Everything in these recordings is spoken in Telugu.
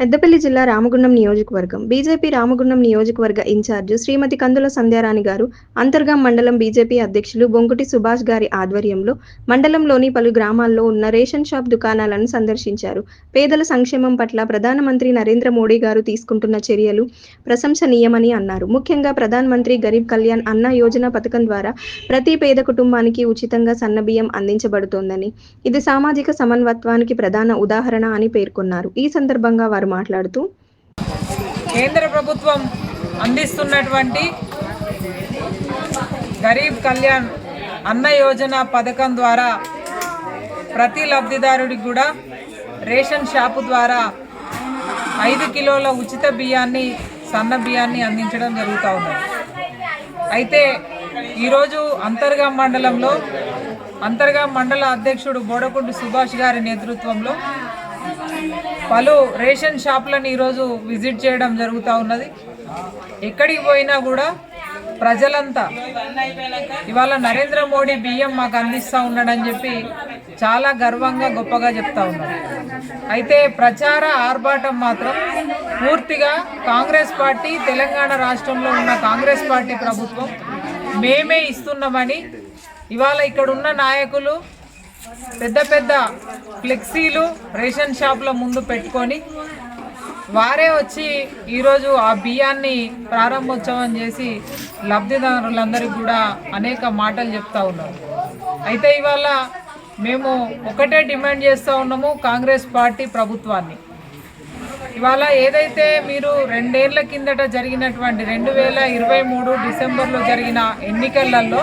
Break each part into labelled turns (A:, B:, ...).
A: పెద్దపల్లి జిల్లా రామగుండం నియోజకవర్గం. బీజేపీ రామగుండం నియోజకవర్గ ఇన్ఛార్జ్ శ్రీమతి కందుల సంధ్యారాణి గారు అంతర్గాం మండలం బీజేపీ అధ్యక్షులు బొంకుటి సుభాష్ గారి ఆధ్వర్యంలో మండలంలోని పలు గ్రామాల్లో ఉన్న రేషన్ షాప్ దుకాణాలను సందర్శించారు. పేదల సంక్షేమం పట్ల ప్రధానమంత్రి నరేంద్ర మోడీ గారు తీసుకుంటున్న చర్యలు ప్రశంసనీయమని అన్నారు. ముఖ్యంగా ప్రధానమంత్రి గరీబ్ కళ్యాణ్ అన్న యోజన పథకం ద్వారా ప్రతి పేద కుటుంబానికి ఉచితంగా సన్నబియ్యం అందించబడుతోందని ఇది సామాజిక సమన్వత్వానికి ప్రధాన ఉదాహరణ అని పేర్కొన్నారు. ఈ సందర్భంగా వారు మాట్లాడుతూ
B: కేంద్ర ప్రభుత్వం అందిస్తున్నటువంటి గరీబ్ కళ్యాణ్ అన్న యోజన పథకం ద్వారా ప్రతి లబ్ధిదారుడికి కూడా రేషన్ షాపు ద్వారా ఐదు కిలోల ఉచిత బియ్యాన్ని సన్న బియ్యాన్ని అందించడం జరుగుతూ ఉన్నది అయితే ఈరోజు అంతర్గా మండలంలో అంతర్గా మండల అధ్యక్షుడు బోడకుండు సుభాష్ గారి నేతృత్వంలో పలు రేషన్ షాపులను ఈరోజు విజిట్ చేయడం జరుగుతూ ఉన్నది. ఎక్కడికి పోయినా కూడా ప్రజలంతా ఇవాళ నరేంద్ర మోడీ బియ్యం మాకు అందిస్తూ ఉన్నాడని చెప్పి చాలా గర్వంగా గొప్పగా చెప్తా ఉన్నారు అయితే ప్రచార ఆర్భాటం మాత్రం పూర్తిగా కాంగ్రెస్ పార్టీ తెలంగాణ రాష్ట్రంలో ఉన్న కాంగ్రెస్ పార్టీ ప్రభుత్వం మేమే ఇస్తున్నామని ఇవాళ ఇక్కడున్న నాయకులు పెద్ద పెద్ద ఫ్లెక్సీలు రేషన్ షాప్ల ముందు పెట్టుకొని వారే వచ్చి ఈరోజు ఆ బియ్యాన్ని ప్రారంభోత్సవం చేసి లబ్ధిదారులందరికీ కూడా అనేక మాటలు చెప్తా ఉన్నారు. అయితే ఇవాళ మేము ఒకటే డిమాండ్ చేస్తూ ఉన్నాము కాంగ్రెస్ పార్టీ ప్రభుత్వాన్ని. ఇవాళ ఏదైతే మీరు రెండేళ్ళ కిందట జరిగినటువంటి రెండు వేల ఇరవై మూడు డిసెంబర్లో జరిగిన ఎన్నికలలో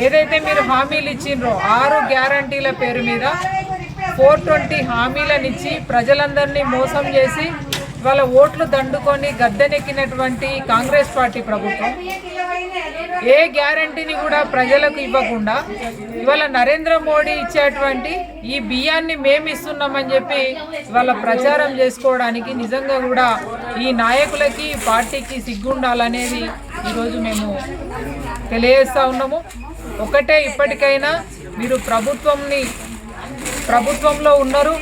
B: ఏదైతే మీరు హామీలు ఇచ్చిండ్రో ఆరు గ్యారంటీల పేరు మీద ఫోర్ ట్వంటీ హామీలనిచ్చి ప్రజలందరినీ మోసం చేసి వాళ్ళ ఓట్లు దండుకొని గద్దెనెక్కినటువంటి కాంగ్రెస్ పార్టీ ప్రభుత్వం ఏ గ్యారంటీని కూడా ప్రజలకు ఇవ్వకుండా ఇవాళ నరేంద్ర మోడీ ఇచ్చేటువంటి ఈ బియ్యాన్ని మేము ఇస్తున్నామని చెప్పి ఇవాళ ప్రచారం చేసుకోవడానికి నిజంగా కూడా ఈ నాయకులకి పార్టీకి సిగ్గుండాలనేది ఈరోజు మేము తెలియజేస్తూ ఉన్నాము. ఒకటే ఇప్పటికైనా మీరు ప్రభుత్వంని ప్రభుత్వంలో ఉన్నారు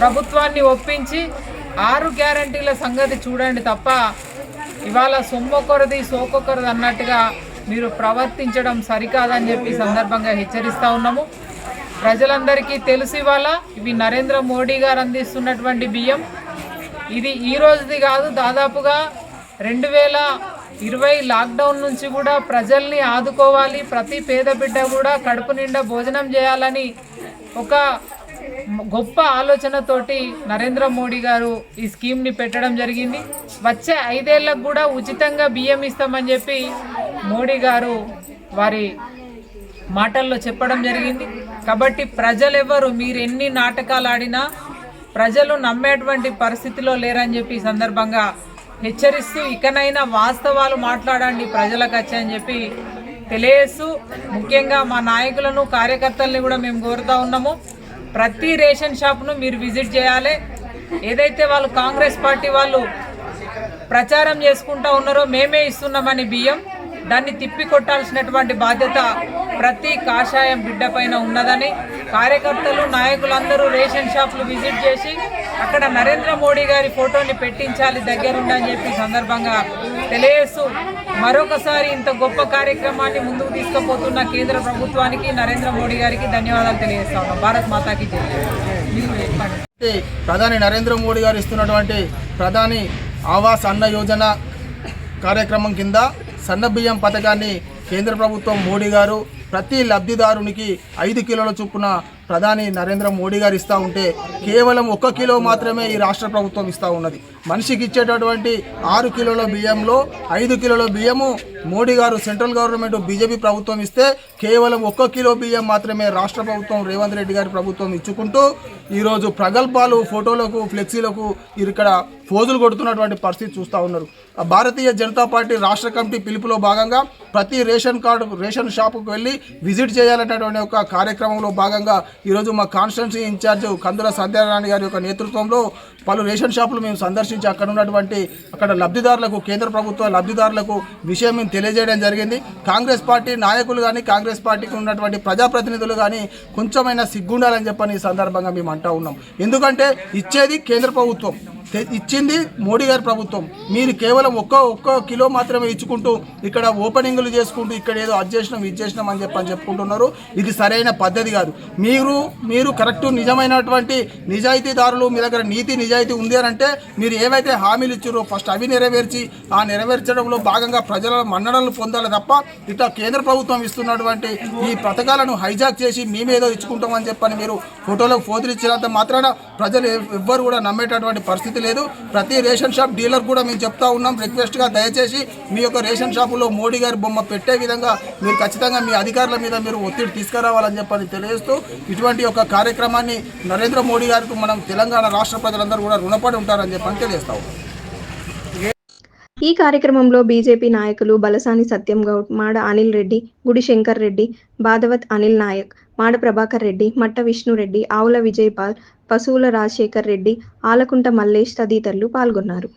B: ప్రభుత్వాన్ని ఒప్పించి ఆరు గ్యారంటీల సంగతి చూడండి తప్ప ఇవాళ సొమ్మొకరిది సోకొకరిది అన్నట్టుగా మీరు ప్రవర్తించడం సరికాదని చెప్పి సందర్భంగా హెచ్చరిస్తూ ఉన్నాము. ప్రజలందరికీ తెలుసు ఇవాళ ఇవి నరేంద్ర మోడీ గారు అందిస్తున్నటువంటి బియ్యం. ఇది ఈ రోజుది కాదు దాదాపుగా రెండు వేల ఇరవై లాక్డౌన్ నుంచి కూడా ప్రజల్ని ఆదుకోవాలి. ప్రతి పేద బిడ్డ కూడా కడుపు నిండా భోజనం చేయాలని ఒక గొప్ప ఆలోచనతోటి నరేంద్ర మోడీ గారు ఈ స్కీమ్ని పెట్టడం జరిగింది. వచ్చే ఐదేళ్ళకు కూడా ఉచితంగా బియ్యం ఇస్తామని చెప్పి మోడీ గారు వారి మాటల్లో చెప్పడం జరిగింది. కాబట్టి ప్రజలెవ్వరు మీరు ఎన్ని నాటకాలు ఆడినా ప్రజలు నమ్మేటువంటి పరిస్థితిలో లేరని చెప్పి సందర్భంగా హెచ్చరిస్తూ ఇకనైనా వాస్తవాలు మాట్లాడండి ప్రజలకు వచ్చని చెప్పి తెలియజేస్తూ ముఖ్యంగా మా నాయకులను కార్యకర్తల్ని కూడా మేము కోరుతా ఉన్నాము. ప్రతి రేషన్ షాప్ను మీరు విజిట్ చేయాలి. ఏదైతే వాళ్ళు కాంగ్రెస్ పార్టీ వాళ్ళు ప్రచారం చేసుకుంటా ఉన్నారో మేమే ఇస్తున్నామని బియ్యం. దాన్ని తిప్పి కొట్టాల్సినటువంటి బాధ్యత ప్రతి కాషాయం బిడ్డ పైన ఉన్నదని కార్యకర్తలు నాయకులందరూ రేషన్ షాపులు విజిట్ చేసి అక్కడ నరేంద్ర మోడీ గారి ఫోటోని పెట్టించాలి దగ్గరుండని చెప్పి సందర్భంగా తెలియజేస్తూ మరొకసారి ఇంత గొప్ప కార్యక్రమాన్ని ముందుకు తీసుకుపోతున్న కేంద్ర ప్రభుత్వానికి నరేంద్ర మోడీ గారికి ధన్యవాదాలు తెలియజేస్తా ఉన్నాం. భారత్ మాతాకి
C: ప్రధాని నరేంద్ర మోడీ గారు ఇస్తున్నటువంటి ప్రధాని ఆవాస్ అన్న యోజన కార్యక్రమం కింద సన్న బియ్యం పథకాన్ని కేంద్ర ప్రభుత్వం మోడీ గారు ప్రతి లబ్ధిదారునికి ఐదు కిలోల చొప్పున ప్రధాని నరేంద్ర మోడీ గారు ఇస్తూ ఉంటే కేవలం ఒక్క కిలో మాత్రమే ఈ రాష్ట్ర ప్రభుత్వం ఇస్తూ ఉన్నది. మనిషికి ఇచ్చేటటువంటి ఆరు కిలోల బియ్యంలో ఐదు కిలోల బియ్యము మోడీ గారు సెంట్రల్ గవర్నమెంట్ బీజేపీ ప్రభుత్వం ఇస్తే కేవలం ఒక్క కిలో బియ్యం మాత్రమే రాష్ట్ర ప్రభుత్వం రేవంత్ రెడ్డి గారి ప్రభుత్వం ఇచ్చుకుంటూ ఈరోజు ప్రగల్భాలు ఫోటోలకు ఫ్లెక్సీలకు ఇక్కడ ఫోజులు కొడుతున్నటువంటి పరిస్థితి చూస్తూ ఉన్నారు. భారతీయ జనతా పార్టీ రాష్ట్ర కమిటీ పిలుపులో భాగంగా ప్రతి రేషన్ కార్డు రేషన్ షాపుకు వెళ్ళి విజిట్ చేయాలనేటువంటి ఒక కార్యక్రమంలో భాగంగా ఈరోజు మా కాన్స్టిట్యున్సీ ఇన్ఛార్జ్ కందుల సత్యనారాయణ గారి యొక్క నేతృత్వంలో పలు రేషన్ షాపులు మేము సందర్శించి అక్కడ ఉన్నటువంటి అక్కడ లబ్ధిదారులకు కేంద్ర ప్రభుత్వ లబ్ధిదారులకు విషయం మేము తెలియజేయడం జరిగింది. కాంగ్రెస్ పార్టీ నాయకులు కానీ కాంగ్రెస్ పార్టీకి ఉన్నటువంటి ప్రజాప్రతినిధులు కానీ కొంచెమైనా సిగ్గుండాలని చెప్పని ఈ సందర్భంగా మేము అంటా ఉన్నాం. ఎందుకంటే ఇచ్చేది కేంద్ర ప్రభుత్వం. ఇచ్చింది మోడీ గారి ప్రభుత్వం. మీరు కేవలం ఒక్క ఒక్క కిలో మాత్రమే ఇచ్చుకుంటూ ఇక్కడ ఓపెనింగ్లు చేసుకుంటూ ఇక్కడ ఏదో అది చేసినాం ఇది చేసినాం అని చెప్పని చెప్పుకుంటున్నారు. ఇది సరైన పద్ధతి కాదు. మీరు మీరు కరెక్ట్ నిజమైనటువంటి నిజాయితీదారులు మీ దగ్గర నీతి నిజాయితీ ఉంది అని అంటే మీరు ఏవైతే హామీలు ఇచ్చారో ఫస్ట్ అవి నెరవేర్చి ఆ నెరవేర్చడంలో భాగంగా ప్రజల మన్ననలు పొందాలి తప్ప ఇట్లా కేంద్ర ప్రభుత్వం ఇస్తున్నటువంటి ఈ పథకాలను హైజాక్ చేసి మేమేదో ఇచ్చుకుంటామని చెప్పని మీరు ఫోటోలో ఫోతులు ఇచ్చినంత మాత్రాన ప్రజలు ఎవ్వరు కూడా నమ్మేటటువంటి పరిస్థితి లేదు. ప్రతి రేషన్ షాప్ డీలర్ కూడా మేము చెప్తా ఉన్నాం. రిక్వెస్ట్గా దయచేసి మీ యొక్క రేషన్ షాపులో మోడీ గారి బొమ్మ పెట్టే విధంగా మీరు ఖచ్చితంగా మీ అధికారుల మీద మీరు ఒత్తిడి తీసుకురావాలని చెప్పని తెలియజేస్తూ ఇటువంటి యొక్క కార్యక్రమాన్ని నరేంద్ర మోడీ గారికి మనం తెలంగాణ రాష్ట్ర ప్రజలందరూ కూడా రుణపడి ఉంటారని చెప్పని తెలియజేస్తా ఉన్నాం.
A: ఈ కార్యక్రమంలో బీజేపీ నాయకులు బలసాని సత్యం గౌడ్ మాడ అనిల్ రెడ్డి గుడి శంకర్ రెడ్డి బాధవత్ అనిల్ నాయక్ మాడ ప్రభాకర్ రెడ్డి మట్ట విష్ణురెడ్డి ఆవుల విజయపాల్ పశువుల రాజశేఖర్ రెడ్డి ఆలకుంట మల్లేష్ తదితరులు పాల్గొన్నారు.